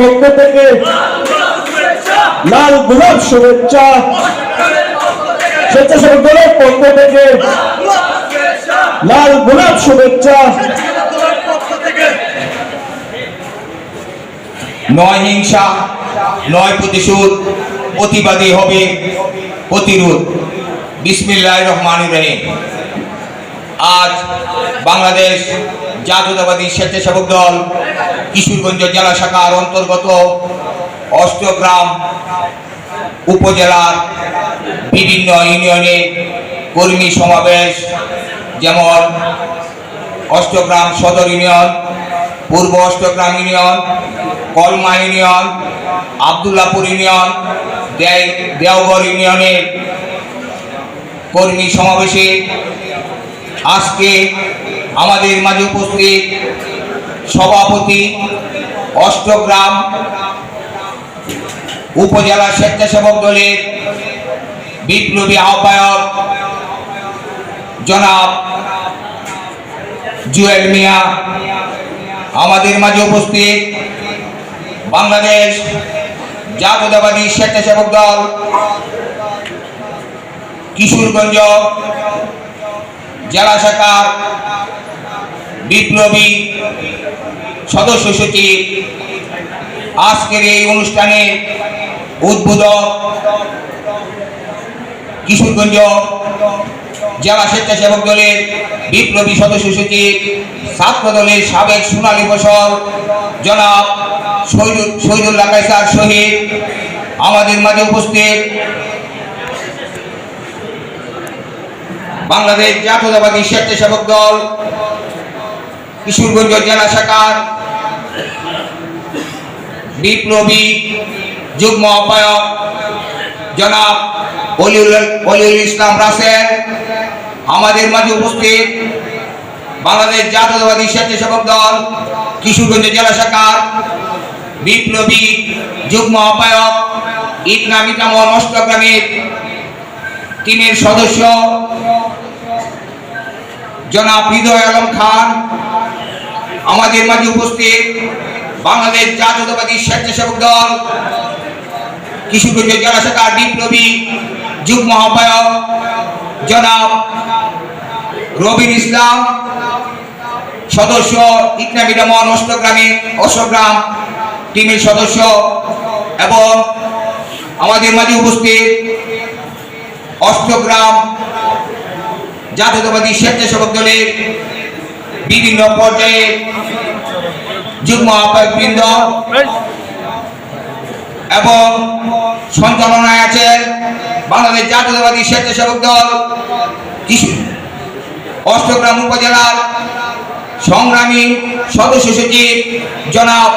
পক্ষ থেকে লাল গোলাপ শুভেচ্ছা। স্বেচ্ছাসেবক দলের পক্ষ থেকে লাল গোলাপ শুভেচ্ছা। নয় হিংসা, নয় প্রতিশোধ, প্রতিবাদী হবে প্রতিরোধ। বিসমিল্লাহ রহমান রহিম। আজ বাংলাদেশ জাতীয়তাবাদী স্বেচ্ছাসেবক দল কিশোরগঞ্জ জেলা শাখার অন্তর্গত অষ্টগ্রাম উপজেলার বিভিন্ন ইউনিয়নে কর্মী সমাবেশ, যেমন অষ্টগ্রাম সদর ইউনিয়ন, পূর্ব Austagram union, Kalma union, Abdullapur union Deoghar ইউনিয়নের কর্মী সমাবেশে আজকে আমাদের মাঝে উপস্থিত সভাপতি অষ্টগ্রাম উপজেলা স্বেচ্ছাসেবক দলের বিপ্লবী আহ্বায়ক জনাব জুয়েল মিয়া, আমাদের মাঝে উপস্থিত বাংলাদেশ জাতীয়তাবাদী স্বেচ্ছাসেবক দল কিশোরগঞ্জ জেলা শাখার বিপ্লবী সদস্য সচিব, আজকের এই অনুষ্ঠানে উদ্বোধক কিশোরগঞ্জ জেলা স্বেচ্ছাসেবক দলের বিপ্লবী সদস্য সচিব ছাত্র দলের সাবেক সোনালী ফসল জনাব শহীদুল- শহীদুল্লাহ কাইসার শহীদ আমাদের মাঝে উপস্থিত। বাংলাদেশ জাতীয়তাবাদী স্বেচ্ছাসেবক দল কিশোরগঞ্জ জেলা শাখার বিপ্লবী যুগ্ম আহ্বায়ক জনাব অলিউল ইসলাম রাসেল। আমাদের মাঝে উপস্থিত বাংলাদেশ জাতীয়তাবাদী স্বেচ্ছাসেবক দল, কিশোরগঞ্জ জেলা শাখার বিপ্লবী যুগ্ম আহ্বায়ক ইকনাম ইকরামন অষ্টগ্রামের টিমের সদস্য জনাব হৃদয় আলম খান। আমাদের মাঝে উপস্থিত বাংলাদেশ জাতীয়তাবাদী স্বেচ্ছাসেবক দল কিশোরগঞ্জ জেলা বিপ্লবী যুগ্ম আহ্বায়ক জনাব রবিন ইসলাম, সদস্য ইকনামি রমন অষ্টগ্রামে অষ্টগ্রাম টিমের সদস্য এবং আমাদের মাঝে উপস্থিত অষ্টগ্রাম জাতীয়তাবাদী স্বেচ্ছাসেবক দলের বিভিন্ন পর্যায়ে যুগ্ম আহ্বায়ক বৃন্দ এবং সঞ্চালনায় আছেন বাংলাদেশ জাতীয়তাবাদী স্বেচ্ছাসেবক দল অষ্টগ্রাম উপজেলার সংগ্রামী সদস্য সচিব জনাব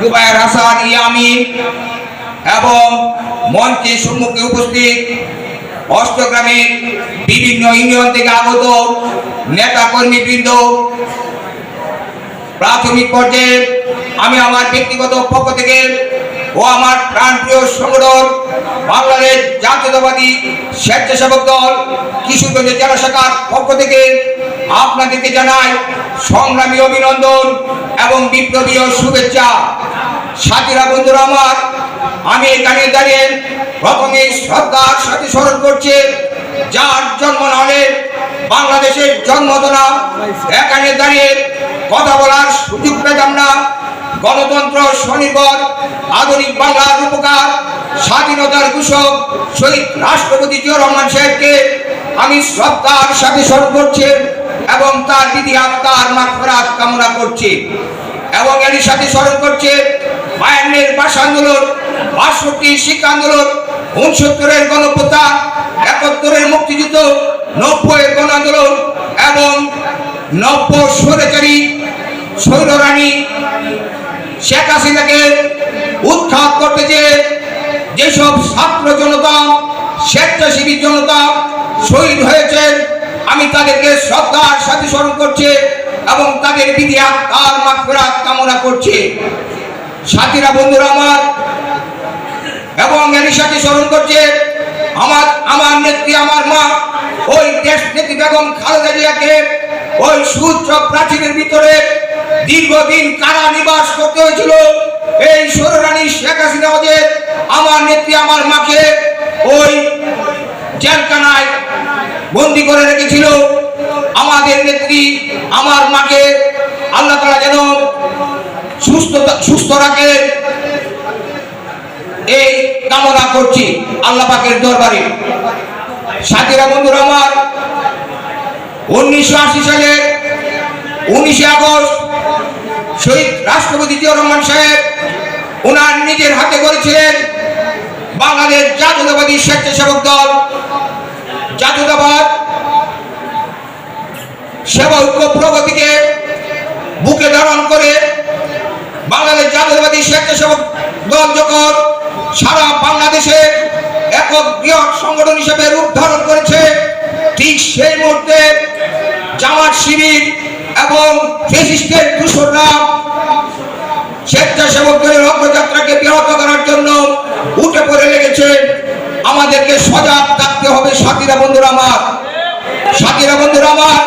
জুবায়ের হাসান ইয়ামি এবং মঞ্চের সম্মুখে উপস্থিত অষ্টগ্রামের বিভিন্ন ইউনিয়ন থেকে আগত নেতা কর্মীবৃন্দ, প্রাথমিক পর্যায়ে আমি আমার ব্যক্তিগত পক্ষ থেকে ও আমার প্রাণপ্রিয় সংগঠন বাংলাদেশ জাতীয়তাবাদী স্বেচ্ছাসেবক দল, কিশোরগঞ্জ জেলা শাখার পক্ষ থেকে আপনাদেরকে জানাই সংগ্রামী অভিনন্দন এবং বিপ্লবীয় শুভেচ্ছা। সাথীরা, বন্ধুরা আমার, আমি এখানে দাঁড়িয়ে প্রথমে শ্রদ্ধার সাথে স্মরণ করছি, যার জন্ম নাহলে বাংলাদেশের জন্ম হতো না এখানে দাঁড়িয়ে কথা বলার সুযোগ পেতাম না। গণতন্ত্র স্বনির্ভর, আধুনিক বাংলার উপকার স্বাধীনতার ঘোষক, শহীদ রাষ্ট্রপতি জিয়া রহমান সাহেবকে আমি শ্রদ্ধার সাথে স্মরণ করছি এবং তার বিধি আত্মার মাফরাত কামনা করছি। এবং এর সাথে স্মরণ করছে বায়ান্নের ভাষা বাষট্টি শিক্ষা আন্দোলন, উনসত্তরের গণপ্রতা একাত্তরের মুক্তিযুদ্ধ নব্বই গণ আন্দোলন এবং নব্য স্বৈরাচারী স্বৈররানী শেখ হাসিনাকে উৎখাত করতে যে যেসব ছাত্র জনতা, স্বেচ্ছাসেবী জনতা শহীদ হয়েছেন, আমি তাদেরকে শ্রদ্ধার সাথে স্মরণ করছি এবং তাদের বিধি আত্মার মাফেরাত কামনা করছি। সাথীরা, বন্ধুরা আমার এবং এর সাথে স্মরণ করছে। আমার আমার নেত্রী, আমার মা, ওই দেশ নেত্রী বেগম খালেদা জিয়াকে ওই সূর্য প্রাচীরের ভিতরে দীর্ঘদিন কারা নিবাস করতে হয়েছিল, এই সৌরানী শেখ হাসিনা ওদের, আমার নেত্রী, আমার মাকে ওই জেলখানায় বন্দি করে রেখেছিল। আমাদের নেত্রী, আমার মাকে আল্লাহ তালা যেন সুস্থ সুস্থ রাখে কামনা করছি আল্লাহ পাকের দরবারে। সাথীরা, বন্ধুরা আমার, উনিশশো আশি সালের উনিশে আগস্ট শহীদ রাষ্ট্রপতি জিয়াউর রহমান সাহেব ওনার নিজের হাতে করেছিলেন বাংলাদেশ জাতীয়তাবাদী স্বেচ্ছাসেবক দল, জাতীয়তাবাদ সেবা ঐক্য প্রগতিকে বুকে ধারণ করে বাংলাদেশ জাতীয়তাবাদী স্বেচ্ছাসেবক দল যখন সারা বাংলাদেশে একক বৃহৎ সংগঠন হিসেবে রূপ ধারণ করেছে। ঠিক সেই মুহূর্তে জামাত শিবির এবং ফেসিস্টের দূষণরা স্বেচ্ছাসেবকদের অগ্রযাত্রাকে বিরত করার জন্য উঠে পড়ে লেগেছে। আমাদেরকে সজাগ থাকতে হবে, সাথীরা বন্ধুরা আমার। সাথীরা বন্ধুরা আমার